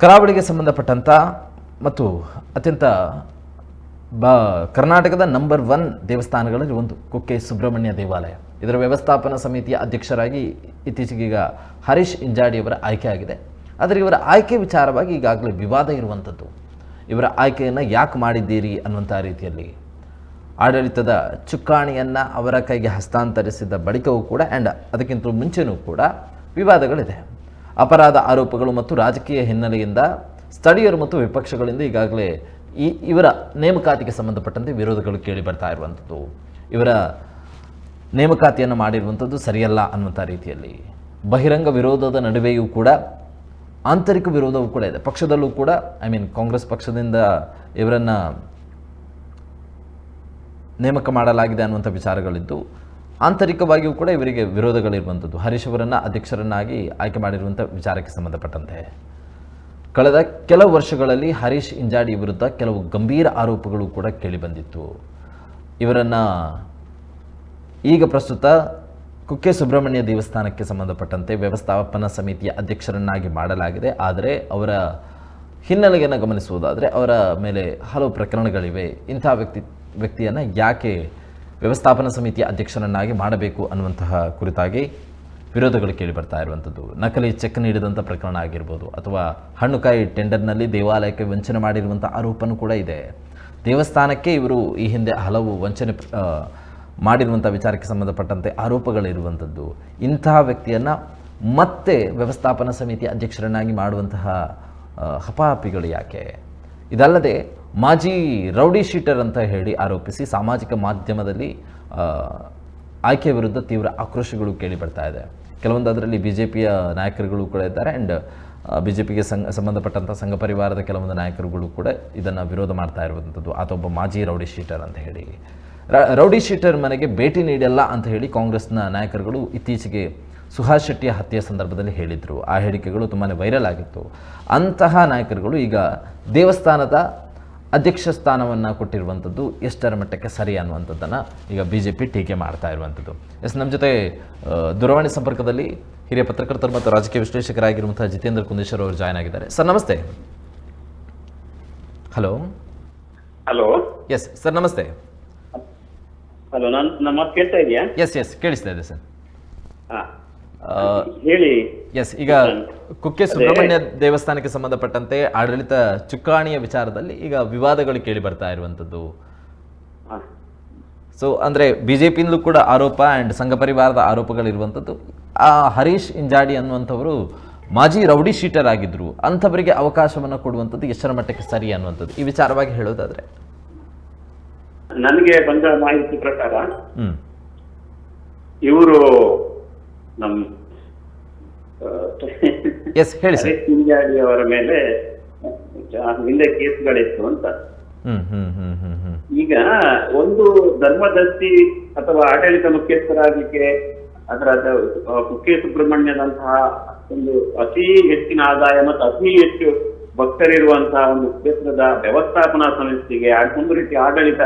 ಕರಾವಳಿಗೆ ಸಂಬಂಧಪಟ್ಟಂಥ ಮತ್ತು ಅತ್ಯಂತ ಬ, ಕರ್ನಾಟಕದ ನಂಬರ್ ಒನ್ ದೇವಸ್ಥಾನಗಳಲ್ಲಿ ಒಂದು, ಕುಕ್ಕೆ ಸುಬ್ರಹ್ಮಣ್ಯ ದೇವಾಲಯ. ಇದರ ವ್ಯವಸ್ಥಾಪನಾ ಸಮಿತಿಯ ಅಧ್ಯಕ್ಷರಾಗಿ ಇತ್ತೀಚೆಗೀಗ ಹರೀಶ್ ಇಂಜಾಡಿಯವರ ಆಯ್ಕೆ ಆಗಿದೆ. ಆದರೆ ಇವರ ಆಯ್ಕೆ ವಿಚಾರವಾಗಿ ಈಗಾಗಲೇ ವಿವಾದ ಇರುವಂಥದ್ದು ಇವರ ಆಯ್ಕೆಯನ್ನು ಯಾಕೆ ಮಾಡಿದ್ದೀರಿ ಅನ್ನುವಂಥ ರೀತಿಯಲ್ಲಿ ಆಡಳಿತದ ಚುಕ್ಕಾಣಿಯನ್ನು ಅವರ ಕೈಗೆ ಹಸ್ತಾಂತರಿಸಿದ ಬಳಿಕವೂ ಕೂಡ ಆ್ಯಂಡ್ ಅದಕ್ಕಿಂತ ಮುಂಚೆನೂ ಕೂಡ ವಿವಾದಗಳಿದೆ. ಅಪರಾಧ ಆರೋಪಗಳು ಮತ್ತು ರಾಜಕೀಯ ಹಿನ್ನೆಲೆಯಿಂದ ಸ್ಥಳೀಯರು ಮತ್ತು ವಿಪಕ್ಷಗಳಿಂದ ಈಗಾಗಲೇ ಈ ಇವರ ನೇಮಕಾತಿಗೆ ಸಂಬಂಧಪಟ್ಟಂತೆ ವಿರೋಧಗಳು ಕೇಳಿ ಬರ್ತಾ ಇರುವಂಥದ್ದು. ಇವರ ನೇಮಕಾತಿಯನ್ನು ಮಾಡಿರುವಂಥದ್ದು ಸರಿಯಲ್ಲ ಅನ್ನುವಂಥ ರೀತಿಯಲ್ಲಿ. ಬಹಿರಂಗ ವಿರೋಧದ ನಡುವೆಯೂ ಕೂಡ, ಆಂತರಿಕ ವಿರೋಧವೂ ಕೂಡ ಇದೆ. ಪಕ್ಷದಲ್ಲೂ ಕೂಡ ಐ ಮೀನ್ ಕಾಂಗ್ರೆಸ್ ಪಕ್ಷದಿಂದ ಇವರನ್ನು ನೇಮಕ ಮಾಡಲಾಗಿದೆ ಅನ್ನುವಂಥ ವಿಚಾರಗಳಿದ್ದು ಆಂತರಿಕವಾಗಿಯೂ ಕೂಡ ಇವರಿಗೆ ವಿರೋಧಗಳಿರುವಂಥದ್ದು ಹರೀಶ್ ಅವರನ್ನು ಅಧ್ಯಕ್ಷರನ್ನಾಗಿ ಆಯ್ಕೆ ಮಾಡಿರುವಂಥ ವಿಚಾರಕ್ಕೆ ಸಂಬಂಧಪಟ್ಟಂತೆ. ಕಳೆದ ಕೆಲವು ವರ್ಷಗಳಲ್ಲಿ ಹರೀಶ್ ಇಂಜಾಡಿ ವಿರುದ್ಧ ಕೆಲವು ಗಂಭೀರ ಆರೋಪಗಳು ಕೂಡ ಕೇಳಿಬಂದಿತ್ತು ಇವರನ್ನು ಈಗ ಪ್ರಸ್ತುತ ಕುಕ್ಕೆ ಸುಬ್ರಹ್ಮಣ್ಯ ದೇವಸ್ಥಾನಕ್ಕೆ ಸಂಬಂಧಪಟ್ಟಂತೆ ವ್ಯವಸ್ಥಾಪನಾ ಸಮಿತಿಯ ಅಧ್ಯಕ್ಷರನ್ನಾಗಿ ಮಾಡಲಾಗಿದೆ. ಆದರೆ ಅವರ ಹಿನ್ನೆಲೆಯನ್ನು ಗಮನಿಸುವುದಾದರೆ ಅವರ ಮೇಲೆ ಹಲವು ಪ್ರಕರಣಗಳಿವೆ. ಇಂಥ ವ್ಯಕ್ತಿ ವ್ಯಕ್ತಿಯನ್ನು ಯಾಕೆ ವ್ಯವಸ್ಥಾಪನಾ ಸಮಿತಿಯ ಅಧ್ಯಕ್ಷರನ್ನಾಗಿ ಮಾಡಬೇಕು ಅನ್ನುವಂತಹ ಕುರಿತಾಗಿ ವಿರೋಧಗಳು ಕೇಳಿ ಬರ್ತಾ ಇರುವಂಥದ್ದು. ನಕಲಿ ಚೆಕ್ ನೀಡಿದಂಥ ಪ್ರಕರಣ ಆಗಿರ್ಬೋದು ಅಥವಾ ಹಣ್ಣುಕಾಯಿ ಟೆಂಡರ್ನಲ್ಲಿ ದೇವಾಲಯಕ್ಕೆ ವಂಚನೆ ಮಾಡಿರುವಂಥ ಆರೋಪನೂ ಕೂಡ ಇದೆ. ದೇವಸ್ಥಾನಕ್ಕೆ ಇವರು ಈ ಹಿಂದೆ ಹಲವು ವಂಚನೆ ಮಾಡಿರುವಂಥ ವಿಚಾರಕ್ಕೆ ಸಂಬಂಧಪಟ್ಟಂತೆ ಆರೋಪಗಳಿರುವಂಥದ್ದು ಇಂತಹ ವ್ಯಕ್ತಿಯನ್ನು ಮತ್ತೆ ವ್ಯವಸ್ಥಾಪನಾ ಸಮಿತಿ ಅಧ್ಯಕ್ಷರನ್ನಾಗಿ ಮಾಡುವಂತಹ ಹಪಾಹಪಿಗಳು ಯಾಕೆ? ಇದಲ್ಲದೆ ಮಾಜಿ ರೌಡಿ ಶೀಟರ್ ಅಂತ ಹೇಳಿ ಆರೋಪಿಸಿ ಸಾಮಾಜಿಕ ಮಾಧ್ಯಮದಲ್ಲಿ ಆಯ್ಕೆ ವಿರುದ್ಧ ತೀವ್ರ ಆಕ್ರೋಶಗಳು ಕೇಳಿ ಬರ್ತಾ ಇದೆ. ಕೆಲವೊಂದು ಅದರಲ್ಲಿ ಬಿ ಜೆ ಪಿಯ ನಾಯಕರುಗಳು ಕೂಡ ಇದ್ದಾರೆ ಆ್ಯಂಡ್ ಬಿ ಜೆ ಪಿಗೆ ಸಂಘ ಸಂಬಂಧಪಟ್ಟಂಥ ಸಂಘ ಪರಿವಾರದ ಕೆಲವೊಂದು ನಾಯಕರುಗಳು ಕೂಡ ಇದನ್ನು ವಿರೋಧ ಮಾಡ್ತಾ ಇರುವಂಥದ್ದು ಆತ ಒಬ್ಬ ಮಾಜಿ ರೌಡಿ ಶೀಟರ್ ಅಂತ ಹೇಳಿ. ರೌಡಿ ಶೀಟರ್ ಮನೆಗೆ ಭೇಟಿ ನೀಡಲ್ಲ ಅಂತ ಹೇಳಿ ಕಾಂಗ್ರೆಸ್ನ ನಾಯಕರುಗಳು ಇತ್ತೀಚೆಗೆ ಸುಹಾಸ್ ಶೆಟ್ಟಿಯ ಹತ್ಯೆ ಸಂದರ್ಭದಲ್ಲಿ ಹೇಳಿದರು. ಆ ಹೇಳಿಕೆಗಳು ತುಂಬಾ ವೈರಲ್ ಆಗಿತ್ತು. ಅಂತಹ ನಾಯಕರುಗಳು ಈಗ ದೇವಸ್ಥಾನದ ಅಧ್ಯಕ್ಷ ಸ್ಥಾನವನ್ನು ಕೊಟ್ಟಿರುವಂಥದ್ದು ಎಷ್ಟರ ಮಟ್ಟಕ್ಕೆ ಸರಿ ಅನ್ನುವಂಥದ್ದನ್ನು ಈಗ ಬಿ ಜೆ ಪಿ ಟೀಕೆ ಮಾಡ್ತಾ ಇರುವಂಥದ್ದು ಎಸ್ ನಮ್ಮ ಜೊತೆ ದೂರವಾಣಿ ಸಂಪರ್ಕದಲ್ಲಿ ಹಿರಿಯ ಪತ್ರಕರ್ತರು ಮತ್ತು ರಾಜಕೀಯ ವಿಶ್ಲೇಷಕರಾಗಿರುವಂಥ ಜಿತೇಂದ್ರ ಕುಂದೇಶ್ವರ್ ಅವರು ಜಾಯ್ನ್ ಆಗಿದ್ದಾರೆ. ಸರ್ ನಮಸ್ತೆ. ಹಲೋ. ಹಲೋ. ಎಸ್ ಸರ್ ನಮಸ್ತೆ. ಹಲೋ ನಾನು ನಮ್ಮ ಕೇಳ್ತಾ ಇದೆಯಾ ಎಸ್ ಎಸ್ ಕೇಳಿಸ್ತಾ ಇದೆ ಸರ್. ಆ, ಹೇಳಿ. ಎಸ್ ಈಗ ಕುಕ್ಕೆ ಸುಬ್ರಹ್ಮಣ್ಯ ದೇವಸ್ಥಾನಕ್ಕೆ ಸಂಬಂಧಪಟ್ಟಂತೆ ಆಡಳಿತ ಚುಕ್ಕಾಣಿಯ ವಿಚಾರದಲ್ಲಿ ಈಗ ವಿವಾದಗಳು ಕೇಳಿ ಬರ್ತಾ ಇರುವಂತದ್ದು. ಸೊ ಅಂದ್ರೆ ಬಿಜೆಪಿಯಿಂದಲೂ ಕೂಡ ಆರೋಪ ಅಂಡ್ ಸಂಘ ಪರಿವಾರದ ಆರೋಪಗಳಿರುವಂಥದ್ದು ಆ ಹರೀಶ್ ಇಂಜಾಡಿ ಅನ್ನುವಂಥವರು ಮಾಜಿ ರೌಡಿ ಶೀಟರ್ ಆಗಿದ್ರು. ಅಂಥವರಿಗೆ ಅವಕಾಶವನ್ನು ಕೊಡುವಂಥದ್ದು ಎಷ್ಟರ ಮಟ್ಟಕ್ಕೆ ಸರಿ ಅನ್ನುವಂಥದ್ದು. ಈ ವಿಚಾರವಾಗಿ ಹೇಳೋದಾದ್ರೆ. ನನಗೆ ಬಂದ ಮಾಹಿತಿ ಪ್ರಕಾರ ಇವರು ನಮ್ಮ ಎಸ್ ಹೇಳಿ ಸರ್ ಅವರ ಮೇಲೆ ಹಿಂದೆ ಕೇಸ್ಗಳಿತ್ತು ಅಂತ. ಈಗ ಒಂದು ಧರ್ಮದರ್ಶಿ ಅಥವಾ ಆಡಳಿತ ಮುಖ್ಯಸ್ಥರಾಗಲಿಕ್ಕೆ ಅದರ ಕುಕ್ಕೆ ಸುಬ್ರಹ್ಮಣ್ಯದಂತಹ ಒಂದು ಅತಿ ಹೆಚ್ಚಿನ ಆದಾಯ ಮತ್ತು ಅತಿ ಹೆಚ್ಚು ಭಕ್ತರಿರುವಂತಹ ಒಂದು ಕ್ಷೇತ್ರದ ವ್ಯವಸ್ಥಾಪನಾ ಸಮಿತಿಗೆ ಒಂದು ರೀತಿ ಆಡಳಿತ.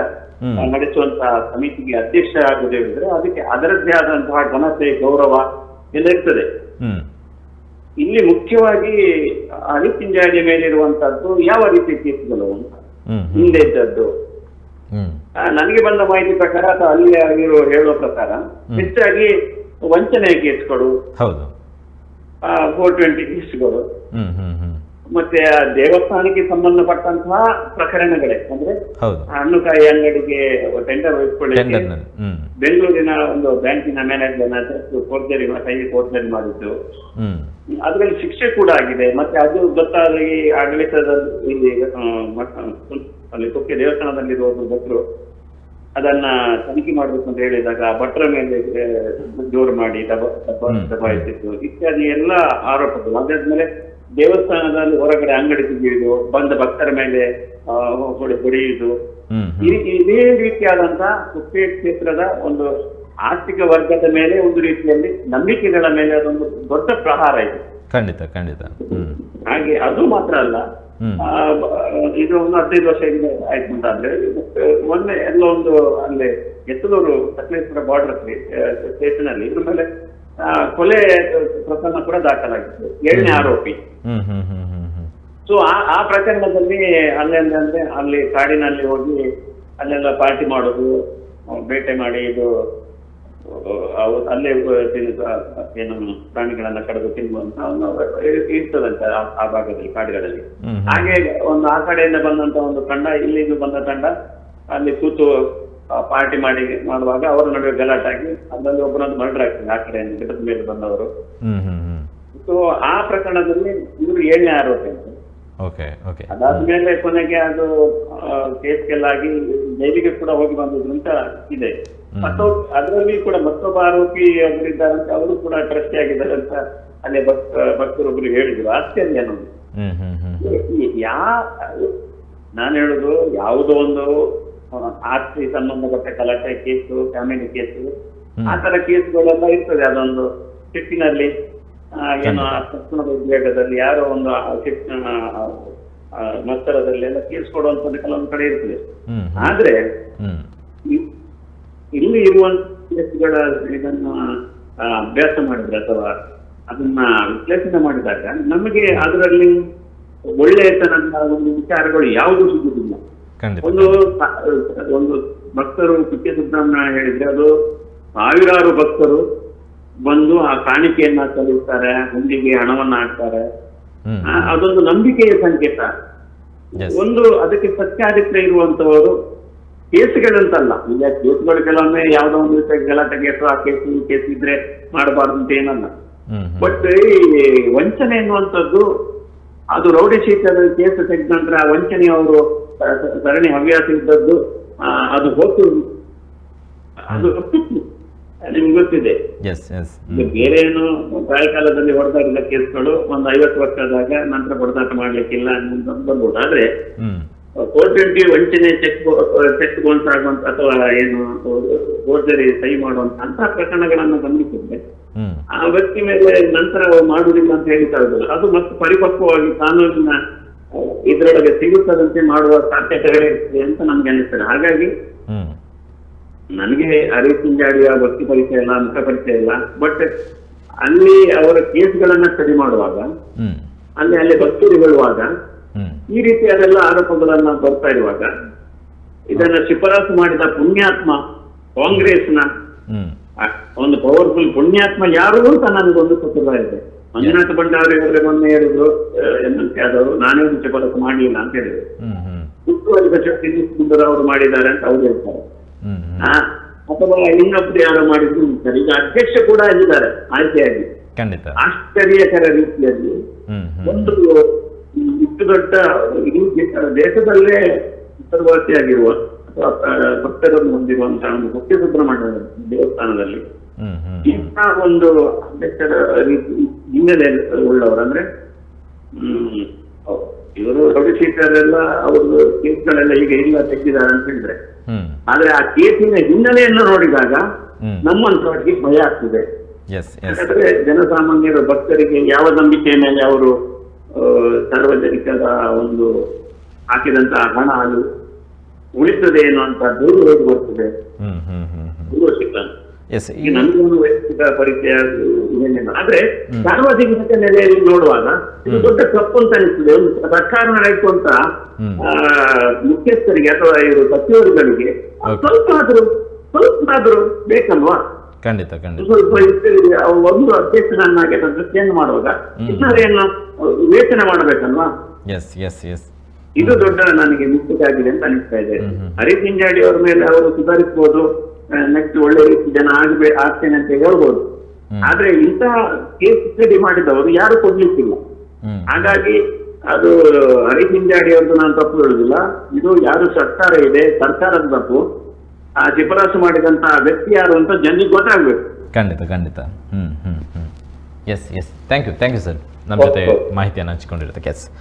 ನಡೆಸುವಂತಹ ಸಮಿತಿಗೆ ಅಧ್ಯಕ್ಷ ಆಗುದೇ ಹೇಳಿದ್ರೆ ಅದಕ್ಕೆ ಅದರದ್ದೇ ಆದಂತಹ ಘನತೆ ಗೌರವ ಎಲ್ಲ ಇರ್ತದೆ. ಇಲ್ಲಿ ಮುಖ್ಯವಾಗಿ ಅಳಿಸಿಂಜಾಡಿಯ ಮೇಲೆ ಇರುವಂತದ್ದು ಯಾವ ರೀತಿ ಕೇಸ್ಗಳು ಹಿಂದೆ ಇದ್ದದ್ದು. ನನಗೆ ಬಂದ ಮಾಹಿತಿ ಪ್ರಕಾರ ಅಥವಾ ಅಲ್ಲಿ ಆಗಿರುವ ಹೇಳುವ ಪ್ರಕಾರ ಹೆಚ್ಚಾಗಿ ವಂಚನೆ ಕೇಸ್ಗಳು ಹೌದು. ಫೋರ್ ಟ್ವೆಂಟಿ ಕೇಸ್ಗಳು. ಮತ್ತೆ ಆ ದೇವಸ್ಥಾನಕ್ಕೆ ಸಂಬಂಧಪಟ್ಟಂತಹ ಪ್ರಕರಣಗಳೇ. ಅಂದ್ರೆ ಹಣ್ಣುಕಾಯಿ ಅಂಗಡಿಗೆ ಟೆಂಡರ್ ವಹಿಸ್ಕೊಳ್ಳಿಕ್ಕೆ ಬೆಂಗಳೂರಿನ ಒಂದು ಬ್ಯಾಂಕಿನ ಮ್ಯಾನೇಜರ್ ಫೋರ್ಜರಿ ಕೈ ಫೋರ್ಜರಿ ಮಾಡಿದ್ದು. ಅದರಲ್ಲಿ ಶಿಕ್ಷೆ ಕೂಡ ಆಗಿದೆ. ಮತ್ತೆ ಅದು ಗೊತ್ತಾದ ಈ ಆಡಳಿತದಲ್ಲಿ ಇಲ್ಲಿ ಅಲ್ಲಿ ಕುಕ್ಕೆ ದೇವಸ್ಥಾನದಲ್ಲಿರುವ ಭಟ್ರು ಅದನ್ನ ತನಿಖೆ ಮಾಡಬೇಕು ಅಂತ ಹೇಳಿದಾಗ ಆ ಭಟ್ರ ಮೇಲೆ ಜೋರು ಮಾಡಿ ದಬ. ದಬಾಯಿಸಿದ್ದು. ಇತ್ಯಾದಿ ಎಲ್ಲ ಆರೋಪಗಳು. ಅದಾದ್ಮೇಲೆ ದೇವಸ್ಥಾನದಲ್ಲಿ ಹೊರಗಡೆ ಅಂಗಡಿ ತೆಗೆಯುವುದು ಬಂದ ಭಕ್ತರ ಮೇಲೆ ಹೊಡೆ ಹೊಡೆಯುವುದು ಇದೇ ರೀತಿಯಾದಂತಹ ಕುಪ್ಪೆ ಕ್ಷೇತ್ರದ ಒಂದು ಆರ್ಥಿಕ ವರ್ಗದ ಮೇಲೆ ಒಂದು ರೀತಿಯಲ್ಲಿ ನಂಬಿಕೆಗಳ ಮೇಲೆ ಅದೊಂದು ದೊಡ್ಡ ಪ್ರಹಾರ ಇದೆ. ಖಂಡಿತ ಖಂಡಿತ. ಹಾಗೆ ಅದು ಮಾತ್ರ ಅಲ್ಲ ಇದು ಒಂದು ಹದಿನೈದು ವರ್ಷ ಹಿಂದೆ ಆಯ್ತು ಅಂತ ಅಂದ್ರೆ ಮೊನ್ನೆ ಎಲ್ಲ ಒಂದು ಅಲ್ಲಿ ಎತ್ತಲೂರು ಸಕಲೇಶ್ವರ ಬಾರ್ಡರ್ ಸ್ಟೇಷನ್ ಅಲ್ಲಿ ಇದ್ರ ಮೇಲೆ ಕೊಲೆ ಪ್ರಕರಣ ಕೂಡ ದಾಖಲಾಗಿತ್ತು. ಏಳನೇ ಆರೋಪಿ. ಸೊ ಆ ಪ್ರಕರಣದಲ್ಲಿ ಅಲ್ಲೆಂದ್ರೆ ಅಂದ್ರೆ ಅಲ್ಲಿ ಕಾಡಿನಲ್ಲಿ ಹೋಗಿ ಅಲ್ಲೆಲ್ಲ ಪಾರ್ಟಿ ಮಾಡೋದು ಬೇಟೆ ಮಾಡಿ ಇದು ಅಲ್ಲೇ ಏನು ಪ್ರಾಣಿಗಳನ್ನ ಕಡಿದು ತಿನ್ನುವಂತ ಇರ್ತದಂತೆ ಆ- ಆ ಭಾಗದಲ್ಲಿ ಕಾಡುಗಳಲ್ಲಿ. ಹಾಗೆ ಒಂದು ಆ ಕಡೆಯಿಂದ ಬಂದಂತ ಒಂದು ತಂಡ ಇಲ್ಲಿಂದ ಬಂದ ತಂಡ ಅಲ್ಲಿ ಕೂತು ಪಾರ್ಟಿ ಮಾಡಿ ಮಾಡುವಾಗ ಅವರ ನಡುವೆ ಗಲಾಟೆ ಆಗಿ ಅದರಲ್ಲಿ ಒಬ್ಬರದ್ದು ಮರ್ಡರ್ ಆಗ್ತದೆ ಆ ಕಡೆ ಗಿಡದ ಮೇಲೆ ಬಂದವರು. ಸೊ ಆ ಪ್ರಕರಣದಲ್ಲಿ ಇವರು ಏಳನೇ ಆರೋಪಿ ಅದಾದ್ಮೇಲೆ ಕೊನೆಗೆ ಅದು ಕೇಸ್ಗೆಲ್ಲಾಗಿ ಜೈಲಿಗೆ ಕೂಡ ಹೋಗಿ ಬಂದಿದ್ರು ಅಂತ ಇದೆ. ಮತ್ತು ಅದರಲ್ಲಿ ಕೂಡ ಮತ್ತೊಬ್ಬ ಆರೋಪಿ ಅಂತ ಅವರು ಕೂಡ ಟ್ರಸ್ಟಿ ಆಗಿದ್ದಾರೆ ಅಂತ ಅಲ್ಲೇ ಭಕ್ತ ಭಕ್ತರೊಬ್ರು ಹೇಳಿದ್ರು. ಆಶ್ಚರ್ಯ ಏನು ಯಾ ನಾನು ಹೇಳುದು ಯಾವುದೋ ಒಂದು ಆಸ್ತಿ ಸಂಬಂಧಪಟ್ಟ ಗಲಾಟೆ ಕೇಸು ಫ್ಯಾಮಿಲಿ ಕೇಸು ಆ ತರ ಕೇಸ್ಗಳೆಲ್ಲ ಇರ್ತದೆ ಅದೊಂದು ಸಿಟ್ಟಿನಲ್ಲಿ ಏನು ಆ ತಕ್ಷಣದ ಉದ್ವೇಗದಲ್ಲಿ ಯಾರೋ ಒಂದು ಮತ್ತರದಲ್ಲಿ ಎಲ್ಲ ಕೇಸ್ ಕೊಡುವಂತ ಕೆಲವೊಂದು ಕಡೆ ಇರ್ತದೆ. ಆದ್ರೆ ಇಲ್ಲಿ ಇರುವಂತ ಕೇಸ್ಗಳ ಇದನ್ನ ಅಭ್ಯಾಸ ಮಾಡಿದ್ರೆ ಅಥವಾ ಅದನ್ನ ವಿಶ್ಲೇಷಣೆ ಮಾಡಿದಾಗ ನಮಗೆ ಅದರಲ್ಲಿ ಒಳ್ಳೆಯತನದ ಒಂದು ವಿಚಾರಗಳು ಯಾವುದು ಸಿಗುದಿಲ್ಲ ಒಂದು ಒಂದು ಭಕ್ತರು ಕುಕ್ಕೆ ಸುಬ್ರಹ್ಮಣ್ಯ ಹೇಳಿದ್ರೆ ಅದು ಸಾವಿರಾರು ಭಕ್ತರು ಬಂದು ಆ ಕಾಣಿಕೆಯನ್ನ ಸಲ್ಲಿಸ್ತಾರೆ ಹುಂಡಿಗೆ ಹಣವನ್ನ ಹಾಕ್ತಾರೆ. ಅದೊಂದು ನಂಬಿಕೆಯ ಸಂಕೇತ. ಒಂದು ಅದಕ್ಕೆ ಸತ್ಯಾದಿತ್ಯ ಇರುವಂತವರು ಕೇಸುಗಳಂತಲ್ಲ. ಈಗ ಕೇಸುಗಳು ಕೆಲವೊಮ್ಮೆ ಯಾವ್ದೋ ಒಂದು ವಿಷಯ ಗಲಾಟೆ ಕೇಸು ಆ ಕೇಸು ಕೇಸ್ ಇದ್ರೆ ಮಾಡಬಾರ್ದು ಅಂತ ಏನಲ್ಲ. ಬಟ್ ಈ ವಂಚನೆ ಎನ್ನುವಂಥದ್ದು ಅದು ರೌಡಿ ಶೀಟದ ಕೇಸ್ ತೆಗೆದ ನಂತರ ಆ ವಂಚನೆ ಅವರು ಸರಣಿ ಹವ್ಯಾಸ ಇದ್ದದ್ದು ಅದು ಹೋತು. ಅದು ನಿಮ್ಗೆ ಗೊತ್ತಿದೆ. ಬೇರೆ ಏನು ಪ್ರಾಯಕಾಲದಲ್ಲಿ ಹೊಡೆದಾಡಿದ ಕೇಸ್ಗಳು ಒಂದು ಐವತ್ತು ವರ್ಷದಾಗ ನಂತರ ಹೊಡೆದಾಟ ಮಾಡ್ಲಿಕ್ಕಿಲ್ಲ ಬರ್ಬೋದು ಆದ್ರೆ ಟ್ವೆಂಟಿ ವಂಚನೆ ಚೆಕ್ ಚೆಕ್ ಬೌನ್ಸ್ ಆಗುವಂತ ಅಥವಾ ಏನು ಫೋರ್ಜರಿ ಸಹಿ ಮಾಡುವಂತ ಅಂತ ಪ್ರಕರಣಗಳನ್ನು ಗಮನಿಸಿದ್ರೆ ಆ ವ್ಯಕ್ತಿ ಮೇಲೆ ನಂತರ ಮಾಡುವುದಿಲ್ಲ ಅಂತ ಹೇಳ್ತಾ ಅದು ಮತ್ತೆ ಪರಿಪಕ್ವವಾಗಿ ಕಾನೂನಿನ ಇದರೊಳಗೆ ಸಿಗುತ್ತದಂತೆ ಮಾಡುವ ಸಾಧ್ಯತೆಗಳೇ ಇರ್ತದೆ ಅಂತ ನಮ್ಗೆ ಅನಿಸ್ತದೆ ಹಾಗಾಗಿ ನನಗೆ ಅರಿವು ಭಕ್ತಿ ಪರಿಚಯ ಇಲ್ಲ ಮುಖ ಪರಿಚಯ ಇಲ್ಲ. ಬಟ್ ಅಲ್ಲಿ ಅವರ ಕೇಸ್ಗಳನ್ನ ಸ್ಟಡಿ ಮಾಡುವಾಗ ಅಲ್ಲಿ ಅಲ್ಲಿ ಭಕ್ತರು ಹೇಳುವಾಗ ಈ ರೀತಿ ಅದೆಲ್ಲ ಆರೋಪಗಳನ್ನ ಬರ್ತಾ ಇರುವಾಗ ಇದನ್ನ ಶಿಫಾರಸು ಮಾಡಿದ ಪುಣ್ಯಾತ್ಮ ಕಾಂಗ್ರೆಸ್ನ ಒಂದು ಪವರ್ಫುಲ್ ಪುಣ್ಯಾತ್ಮ ಯಾರು ಅಂತ ನನಗೊಂದು ಕುತೂಹಲ ಇದೆ. ಮಂಜುನಾಥ ಭಂಡಾರಿ ಅವರೇ ಮೊನ್ನೆ ಹೇಳಿದ್ರು ಎಂ ಎಲ್ ಸಿ ಆದವರು ನಾನೇ ಮುಂಚೆ ಶಿಫಾರಸು ಮಾಡಲಿಲ್ಲ ಅಂತ ಹೇಳಿದ್ರು. ಹ್ಮ್ ಶಕ್ತಿ ಗುಂಡೂರಾವ್ ಅವರು ಮಾಡಿದ್ದಾರೆ ಅಂತ ಅವ್ರು ಹೇಳ್ತಾರೆ. ಅಥವಾ ಇನ್ನೊಬ್ರು ಯಾರು ಮಾಡಿದ್ರು ಸರ್. ಈಗ ಅಧ್ಯಕ್ಷ ಕೂಡ ಆಗಿದ್ದಾರೆ ಆಯ್ಕೆಯಾಗಿ. ಖಂಡಿತ. ಆಶ್ಚರ್ಯಕರ ರೀತಿಯಲ್ಲಿ ಒಂದು ಇಷ್ಟು ದೊಡ್ಡ ದೇಶದಲ್ಲೇ ಹೆಸರುವಾಸಿಯಾಗಿರುವ ಅಥವಾ ಭಕ್ತರನ್ನು ಹೊಂದಿರುವಂತಹ ಒಂದು ಸತ್ಯ ಸುಬ್ರಹ್ಮಣ್ಯ ದೇವಸ್ಥಾನದಲ್ಲಿ ಇಂಥ ಒಂದು ಅಂಬೇಡ್ಕರ್ ಹಿನ್ನೆಲೆ ಉಳ್ಳವರು. ಅಂದ್ರೆ ಹ್ಮ್ ಇವರು ರವಿ ಶೇಖರ್ ಎಲ್ಲ ಅವ್ರದ್ದು ಕೇಸ್ಗಳೆಲ್ಲ ಈಗ ಇಲ್ಲ ತೆಗೆದಿದ್ದಾರೆ ಅಂತ ಹೇಳಿದ್ರೆ. ಆದ್ರೆ ಆ ಕೇಸಿನ ಹಿನ್ನೆಲೆಯನ್ನು ನೋಡಿದಾಗ ನಮ್ಮಂತವರಿಗೆ ಭಯ ಆಗ್ತದೆ. ಯಾಕಂದ್ರೆ ಜನಸಾಮಾನ್ಯರ ಭಕ್ತರಿಗೆ ಯಾವ ನಂಬಿಕೆಯ ಮೇಲೆ ಅವರು ಸಾರ್ವಜನಿಕದ ಸಾರ್ವಜನಿಕರ ಒಂದು ಹಾಕಿದಂತಹ ಹಣ ಅದು ಉಳಿತದೆ ಅನ್ನುವಂತ ದೂರು ಹೋಗಿ ಬರ್ತದೆ ಹ್ಮ್ ಹ್ಮ್ ಹ್ಮ್ ಹ್ಮ್ ದೂರು ಸಿಗ್ತಾನೆ ಎಸ್ ನನಗೊಂದು ವೈಯಕ್ತಿಕ ಪರಿಚಯ ಆದ್ರೆ ಸಾರ್ವಜನಿಕ ನೆಲೆಯಲ್ಲಿ ನೋಡುವಾಗ ದೊಡ್ಡ ತಪ್ಪು ಅಂತ ಅನಿಸ್ತದೆ. ಒಂದು ಸರ್ಕಾರ. ಆ, ಮುಖ್ಯಸ್ಥರಿಗೆ ಅಥವಾ ಇವರು ಸಚಿವರುಗಳಿಗೆ. ಸ್ವಲ್ಪ ಆದ್ರೂ ಸ್ವಲ್ಪ ಆದ್ರೂ ಬೇಕಲ್ವಾ? ಖಂಡಿತ ಖಂಡಿತ. ಸ್ವಲ್ಪ ಒಂದು ಅಧ್ಯಕ್ಷನನ್ನಾಗಿ ಅದರ ದೃಷ್ಟಿಯನ್ನು ಮಾಡುವಾಗ ಇತರೆಯನ್ನು ವೇತನ ಮಾಡಬೇಕಲ್ವಾ? ಎಸ್ ಎಸ್ ಎಸ್ ಇದು ದೊಡ್ಡ ನನಗೆ ಮಿಸ್ಟೇಕ್ ಆಗಿದೆ ಅಂತ ಅನಿಸ್ತಾ ಇದೆ. ಹರಿ ಹ್ಮ್. ಅವರ ಮೇಲೆ ಅವರು ಸುಧಾರಿಸಬಹುದು ನೆಕ್ಸ್ಟ್ ಒಳ್ಳೆ ರೀತಿ ಜನ ಆಗ್ಬೇ ಆಗ್ತೇನೆ ಅಂತ ಹೇಳ್ಬೋದು. ಆದ್ರೆ ಇಂತಹ ಕೇಸ್ ಸ್ಟಡಿ ಮಾಡಿದವರು ಯಾರು ಕೊಡ್ಲಿಕ್ಕಿಲ್ಲ. ಹಾಗಾಗಿ ಅದು ಹರೀಶ್ ಹಿಂಜಾಡಿ ಅಂತ ನಾನು ತಪ್ಪು ಹೇಳುದಿಲ್ಲ. ಇದು ಯಾರು ಸರ್ಕಾರ ಇದೆ ಸರ್ಕಾರದ ತಪ್ಪು. ಆ ಶಿಫಾರಸು ಮಾಡಿದಂತಹ ವ್ಯಕ್ತಿ ಯಾರು ಅಂತ ಜನರಿಗೆ ಗೊತ್ತಾಗ್ಬೇಕು. ಖಂಡಿತ ಖಂಡಿತ. ಹ್ಮ್ ಹ್ಮ್ ಹ್ಮ್. Yes yes thank you thank you sir ನಮ್ಮ ಜೊತೆ ಮಾಹಿತಿಯನ್ನು ಹಂಚಿಕೊಂಡಿರೋದಕ್ಕೆ ಎಸ್